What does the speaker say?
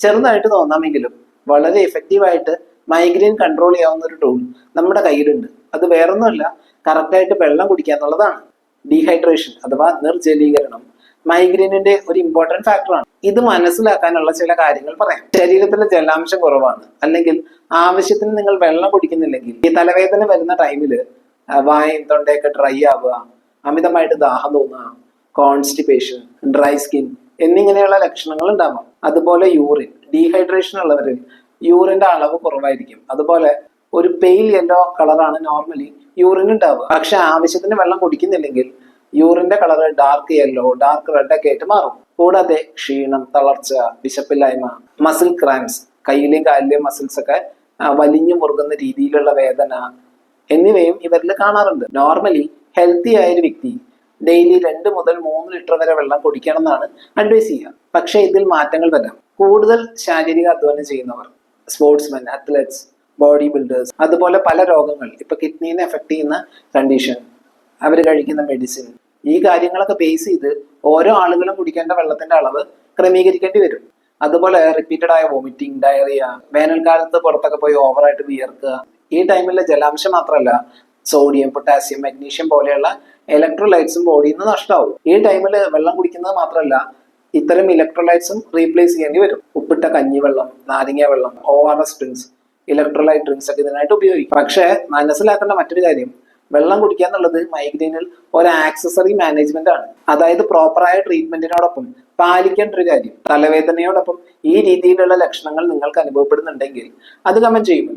ചെറുതായിട്ട് തോന്നാമെങ്കിലും വളരെ എഫക്റ്റീവായിട്ട് മൈഗ്രെയിൻ കൺട്രോൾ ചെയ്യാവുന്ന ഒരു ടൂൾ നമ്മുടെ കയ്യിലുണ്ട്. അത് വേറൊന്നുമല്ല കറക്റ്റായിട്ട് വെള്ളം കുടിക്കുക എന്നുള്ളതാണ്. ഡീഹൈഡ്രേഷൻ അഥവാ നിർജലീകരണം മൈഗ്രെയിനിന്റെ ഒരു ഇമ്പോർട്ടന്റ് ഫാക്ടറാണ് ഇത് മനസ്സിലാക്കാനുള്ള ചില കാര്യങ്ങൾ പറയാം. ശരീരത്തിലെ ജലാംശം കുറവാണ്. അല്ലെങ്കിൽ ആവശ്യത്തിന് നിങ്ങൾ വെള്ളം കുടിക്കുന്നില്ലെങ്കിൽ ഈ തലവേദന വരുന്ന ടൈമിൽ വായും തൊണ്ടയൊക്കെ ഡ്രൈ ആവുക അമിതമായിട്ട് ദാഹം തോന്നുക കോൺസ്റ്റിപ്പേഷൻ ഡ്രൈ സ്കിൻ എന്നിങ്ങനെയുള്ള ലക്ഷണങ്ങൾ ഉണ്ടാവാം. അതുപോലെ യൂറിൻ ഡീഹൈഡ്രേഷൻ ഉള്ളവരിൽ യൂറിന്റെ അളവ് കുറവായിരിക്കും. അതുപോലെ ഒരു പെയിൽ യെല്ലോ കളറാണ് നോർമലി യൂറിൻ ഉണ്ടാവുക. പക്ഷെ ആവശ്യത്തിന് വെള്ളം കുടിക്കുന്നില്ലെങ്കിൽ യൂറിന്റെ colour dark yellow dark red ഒക്കെ ആയിട്ട് മാറും. കൂടാതെ ക്ഷീണം തളർച്ച വിശപ്പില്ലായ്മ മസിൽ ക്രാംസ് കയ്യിലെയും കാലിലെയും മസിൽസ് ഒക്കെ വലിഞ്ഞു മുറുകുന്ന രീതിയിലുള്ള വേദന എന്നിവയും ഇവരിൽ കാണാറുണ്ട്. നോർമലി ഹെൽത്തി ആയ ഒരു വ്യക്തി ഡെയിലി രണ്ട് മുതൽ മൂന്ന് ലിറ്റർ വരെ വെള്ളം കുടിക്കണം എന്നാണ് അഡ്വൈസ് ചെയ്യുക. പക്ഷേ ഇതിൽ മാറ്റങ്ങൾ വരാം. കൂടുതൽ ശാരീരിക അധ്വാനം ചെയ്യുന്നവർ സ്പോർട്സ്മെൻ അത്ലറ്റ്സ് ബോഡി ബിൽഡേഴ്സ് അതുപോലെ പല രോഗങ്ങൾ ഇപ്പൊ കിഡ്നീനെ എഫക്ട് ചെയ്യുന്ന കണ്ടീഷൻ അവർ കഴിക്കുന്ന മെഡിസിൻ ഈ കാര്യങ്ങളൊക്കെ ബേസ് ചെയ്ത് ഓരോ ആളുകളും കുടിക്കേണ്ട വെള്ളത്തിന്റെ അളവ് ക്രമീകരിക്കേണ്ടി വരും. അതുപോലെ റിപ്പീറ്റഡ് ആയ വോമിറ്റിംഗ് ഡയറിയ വേനൽക്കാലത്ത് പുറത്തൊക്കെ പോയി ഓവറായിട്ട് വിയർക്കുക ഈ ടൈമിലെ ജലാംശം മാത്രമല്ല സോഡിയം പൊട്ടാസ്യം മഗ്നീഷ്യം പോലെയുള്ള ഇലക്ട്രോലൈറ്റ്സും ബോഡിയിൽ നിന്ന് നഷ്ടമാവും ഈ ടൈമിൽ വെള്ളം കുടിക്കുന്നത് മാത്രമല്ല ഇത്തരം ഇലക്ട്രോലൈറ്റ്സും റീപ്ലേസ് ചെയ്യേണ്ടി വരും. ഉപ്പിട്ട കഞ്ഞിവെള്ളം നാരങ്ങ വെള്ളം O R S drinks electrolyte drinks ഒക്കെ ഇതിനായിട്ട് ഉപയോഗിക്കും. പക്ഷേ മനസ്സിലാക്കേണ്ട മറ്റൊരു കാര്യം വെള്ളം കുടിക്കുക എന്നുള്ളത് മൈഗ്രെയിനിൽ ഒരു ആക്സസറി മാനേജ്മെന്റ് ആണ്. അതായത് പ്രോപ്പറായ ട്രീറ്റ്മെന്റിനോടൊപ്പം പാലിക്കേണ്ട ഒരു കാര്യം തലവേദനയോടൊപ്പം ഈ രീതിയിലുള്ള ലക്ഷണങ്ങൾ നിങ്ങൾക്ക് അനുഭവപ്പെടുന്നുണ്ടെങ്കിൽ അത് കമന്റ് ചെയ്യുമല്ലോ